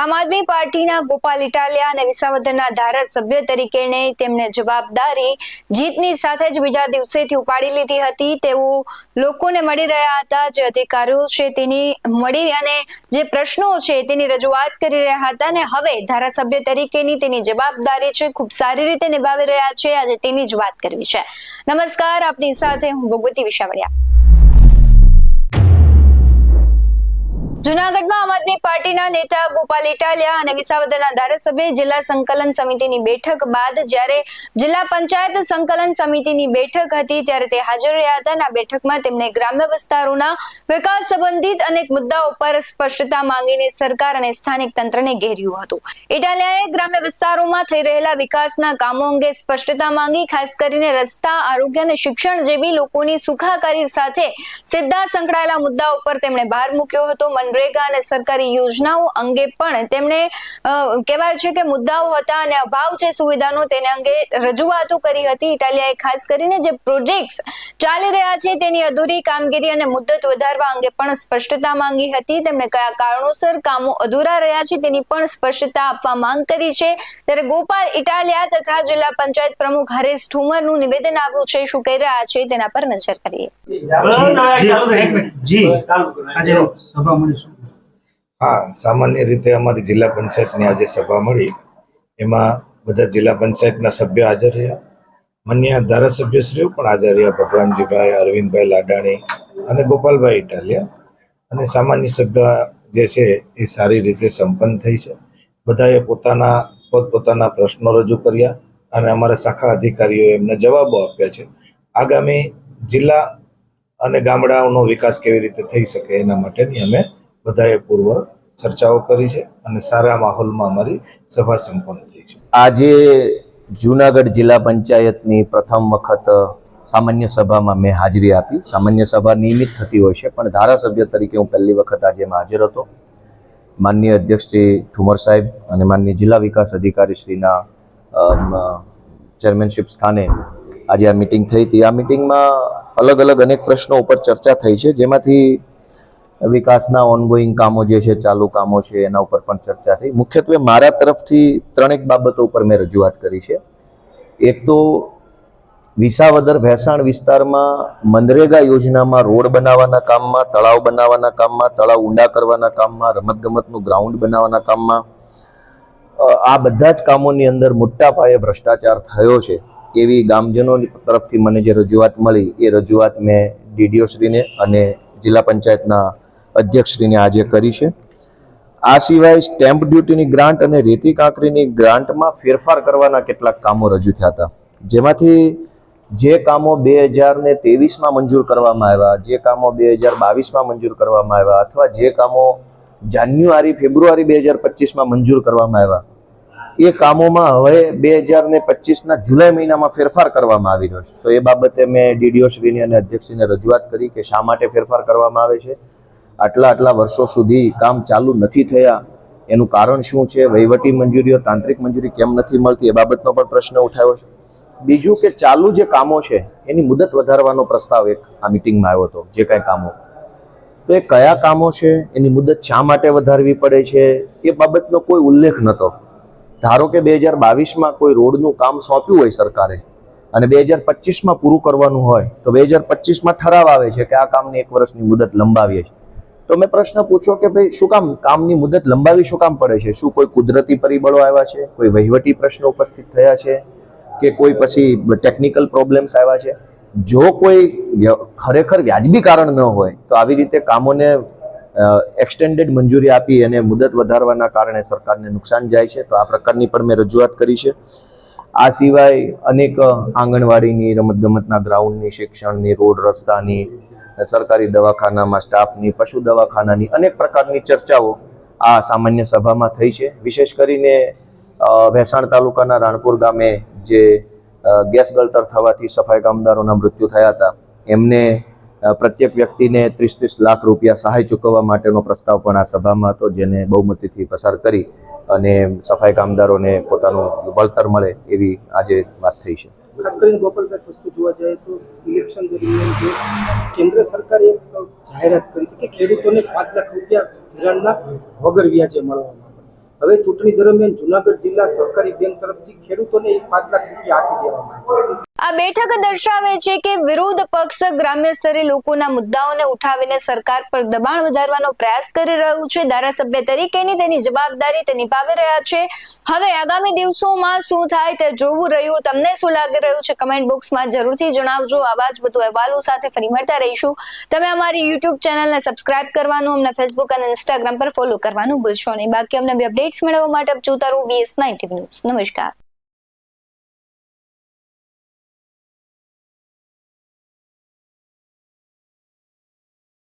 આમ આદમી પાર્ટીના ગોપાલ ઇટાલિયા અને વિસાવદરના ધારાસભ્ય તરીકેને તેમને જવાબદારી જીતની સાથે જ બીજા દિવસેથી ઉપાડી લીધી હતી. તેવું લોકોને મળી રહ્યા હતા, જે અધિકારીઓ છે તેની મળી અને જે પ્રશ્નો છે તેની રજૂઆત કરી રહ્યા હતા અને હવે ધારાસભ્ય તરીકેની તેની જવાબદારી છે ખૂબ સારી રીતે નિભાવી રહ્યા છે. આજે તેની જ વાત કરવી છે. નમસ્કાર, આપની સાથે હું ભગવતી વિશાવડિયા. જુનાગઢમાં આમ આદમી પાર્ટીના નેતા ગોપાલ ઇટાલિયા અને વિસાવદરના ધારાસભ્ય જિલ્લા સંકલન સમિતિની બેઠક બાદ જ્યારે જિલ્લા પંચાયત સંકલન સમિતિની બેઠક હતી ત્યારે તે હાજર રહ્યા હતા આ બેઠકમાં તેમણે ગ્રામ્ય વિસ્તારોના વિકાસ સંબંધિત અનેક મુદ્દાઓ પર સ્પષ્ટતા માંગીને સરકાર અને સ્થાનિક તંત્રને ઘેર્યું હતું. ઇટાલિયાએ ગ્રામ્ય વિસ્તારોમાં થઈ રહેલા વિકાસના કામો અંગે સ્પષ્ટતા માંગી, ખાસ કરીને રસ્તા, આરોગ્ય અને શિક્ષણ જેવી લોકોની સુખાકારી સાથે સીધા સંકળાયેલા મુદ્દાઓ પર તેમણે ભાર મૂક્યો હતો. મનરેગા અને સરકારી યોજનાઓ અંગે પણ તેમણે કહેવાય છે કે મુદ્દાઓ હતા અને અભાવ છે સુવિધાનો તેને અંગે રજૂઆતો કરી હતી. ઇટાલિયાએ ખાસ કરીને જે પ્રોજેક્ટ્સ ચાલી રહ્યા છે તેની અધૂરી કામગીરી અને મુદ્દત વધારવા અંગે પણ સ્પષ્ટતા માંગી હતી. તેમણે કયા કારણોસર કામો અધૂરા રહ્યા છે તેની પણ સ્પષ્ટતા આપવા માંગ કરી છે. ત્યારે ગોપાલ ઇટાલિયા તથા જિલ્લા પંચાયત પ્રમુખ હરેશ ઠુમરનું નિવેદન આવ્યું છે શું કહી રહ્યા છે તેના પર નજર કરીએ. જી આજે સભા હા, સામાન્ય રીતે અમારી જિલ્લા પંચાયતની આજે સભા મળી. એમાં બધા જિલ્લા પંચાયતના સભ્યો હાજર રહ્યા. માન્ય ધારાસભ્યશ્રીઓ પણ હાજર રહ્યા. ભગવાનજીભાઈ, અરવિંદભાઈ લાડાણી અને ગોપાલભાઈ ઇટાલિયા. અને સામાન્ય સભ્ય જે છે એ સારી રીતે સંપન્ન થઈ છે. બધાએ પોતાના, પોતપોતાના પ્રશ્નો રજૂ કર્યા અને અમારા શાખા અધિકારીઓએ એમને જવાબો આપ્યા છે. આગામી જિલ્લા અને ગામડાઓનો વિકાસ કેવી રીતે થઈ શકે એના માટેની અમે બધાએ પૂર્વ ચર્ચાઓ કરી છે અને સારા માહોલમાં અમારી સભા સંપન્ન થઈ છે. આજે જુનાગઢ જિલ્લા પંચાયતની પ્રથમ વખત સામાન્ય સભામાં મેં હાજરી આપી. સામાન્ય સભા નિયમિત થતી હોય છે, પણ ધારાસભ્ય તરીકે હું પહેલી વખત આજે હાજર હતો. માનનીય અધ્યક્ષ શ્રી ઠુમર સાહેબ અને માનનીય જિલ્લા વિકાસ અધિકારી શ્રીના ચેરમેનશિપ સ્થાને આજે આ મિટિંગ થઈ હતી. આ મિટિંગમાં અલગ અલગ અનેક પ્રશ્નો ઉપર ચર્ચા થઈ છે, જેમાંથી વિકાસના ઓનગોઈંગ કામો જે છે, ચાલુ કામો છે, એના ઉપર પણ ચર્ચા થઈ. મુખ્યત્વે મારા તરફથી ત્રણેક બાબતો ઉપર મેં રજૂઆત કરી છે. એક તો વિસાવદર ભેસાણ વિસ્તારમાં મનરેગા યોજનામાં રોડ બનાવવાના કામમાં, તળાવ બનાવવાના કામમાં, તળાવ ઊંડા કરવાના કામમાં, રમતગમતનું ગ્રાઉન્ડ બનાવવાના કામમાં આ બધા જ કામોની અંદર મોટા પાયે ભ્રષ્ટાચાર થયો છે. એવી ગામજનો તરફથી મને જે રજૂઆત મળી, એ રજૂઆત મેં ડીડીઓ શ્રીને અને જિલ્લા પંચાયતના અધ્યક્ષશ્રીને આજે કરી છે. આ સિવાય સ્ટેમ્પ ડ્યુટીની ગ્રાન્ટ અને રેતી કાંકરીની ગ્રાન્ટમાં ફેરફાર કરવાના કેટલાક કામો રજૂ થયા હતા. જેમાંથી જે કામો બે હજાર ને ત્રેવીસમાં મંજૂર કરવામાં આવ્યા, જે કામો બે હજાર બાવીસમાં મંજૂર કરવામાં આવ્યા અથવા જે કામો જાન્યુઆરી, ફેબ્રુઆરી બે હજાર પચીસમાં મંજૂર કરવામાં આવ્યા, એ કામોમાં હવે બે હજાર ને પચીસના જુલાઈ મહિનામાં ફેરફાર કરવામાં આવી રહ્યો છે. તો એ બાબતે મેં ડીડીઓ શ્રીની અને અધ્યક્ષશ્રીને રજૂઆત કરી કે શા માટે ફેરફાર કરવામાં આવે છે. આટલા આટલા વર્ષો સુધી કામ ચાલુ નથી થયા. એનું કારણ શું છે? વહીવટી મંજૂરીઓ, તાંત્રિક મંજૂરી કેમ નથી મળતી? એ બાબતનો પણ પ્રશ્ન ઉઠાવ્યો છે. બીજું કે ચાલુ જે કામો છે, એની મુદત વધારવાનો પ્રસ્તાવ એક આ મિટિંગમાં આવ્યો હતો, જે કાંઈ કામો. તો એ કયા કામો છે? એની મુદત શા માટે વધારવી પડે છે? એ બાબતનો કોઈ ઉલ્લેખ નહોતો. ધારો કે બે હજાર બાવીસમાં કોઈ રોડનું કામ સોંપ્યું હોય સરકારે અને બે હજાર પચીસમાં પૂરું કરવાનું હોય, તો બે હજાર પચીસમાં ઠરાવ આવે છે કે આ કામની એક વર્ષની મુદત લંબાવીએ છીએ. તો મેં પ્રશ્ન પૂછ્યો કે ભાઈ, શું કામ કામની મુદત લંબાવી શું કામ પડે છે? શું કોઈ કુદરતી પરિબળો આવ્યા છે? કોઈ વહીવટી પ્રશ્નો ઉપસ્થિત થયા છે? કે કોઈ પછી ટેકનિકલ પ્રોબ્લેમ્સ આવ્યા છે? જો કોઈ ખરેખર વ્યાજબી કારણ ન હોય, તો આવી રીતે કામોને એક્સટેન્ડેડ મંજૂરી આપી અને મુદત વધારવાના કારણે સરકારને નુકસાન જાય છે, તો આ પ્રકારની પણ મેં રજૂઆત કરી છે. આ સિવાય અનેક આંગણવાડીની, રમતગમતના ગ્રાઉન્ડની, શિક્ષણની, રોડ રસ્તાની સરકારી દવાખાનામાં સ્ટાફની, પશુ દવાખાનાની અનેક પ્રકારની ચર્ચાઓ આ સામાન્ય સભામાં થઈ છે. વિશેષ કરીને ભેસાણ તાલુકાના રાણપુર ગામે જે ગેસ ગળતર થવાથી સફાઈ કામદારોના મૃત્યુ થયા હતા. એમને પ્રત્યેક વ્યક્તિને ત્રીસ ત્રીસ લાખ રૂપિયા સહાય ચૂકવવા માટેનો પ્રસ્તાવ પણ આ સભામાં હતો, જેને બહુમતીથી પસાર કરી અને સફાઈ કામદારોને પોતાનું વળતર મળે એવી આજે વાત થઈ છે. ખાસ કરીને ગોપાલભાઈ વસ્તુ જોવા જાય તો ઇલેક્શન દરમિયાન જે કેન્દ્ર સરકારે જાહેરાત કરી કે ખેડૂતોને પાંચ લાખ રૂપિયા ધિરાણના વગર વ્યાજે મળવાના હવે ચૂંટણી દરમિયાન જુનાગઢ જિલ્લા સહકારી બેંક તરફથી ખેડૂતોને પાંચ લાખ રૂપિયા આપી દેવામાં આવ્યા. આ બેઠક દર્શાવે છે કે વિરોધ પક્ષ ગ્રામ્ય સ્તરે લોકોના મુદ્દાઓને ઉઠાવીને સરકાર પર દબાણ વધારવાનો પ્રયાસ કરી રહ્યું છે. ધારાસભ્ય તરીકેની તેની જવાબદારી તે નિભાવી રહ્યા છે. હવે આગામી દિવસોમાં શું થાય તે જોવું રહ્યું, તમને શું લાગી રહ્યું છે કમેન્ટ બોક્સમાં જરૂરથી જણાવજો. આવા જ વધુ અહેવાલો સાથે ફરી મળતા રહીશું. તમે અમારી યુટ્યુબ ચેનલને સબસ્ક્રાઇબ કરવાનું, અમને ફેસબુક અને ઇન્સ્ટાગ્રામ પર ફોલો કરવાનું ભૂલશો નહીં. બાકી અમને અપડેટ્સ મેળવવા માટે જોતા રહો બીએસ નાઇન્ટી ન્યૂઝ નમસ્કાર.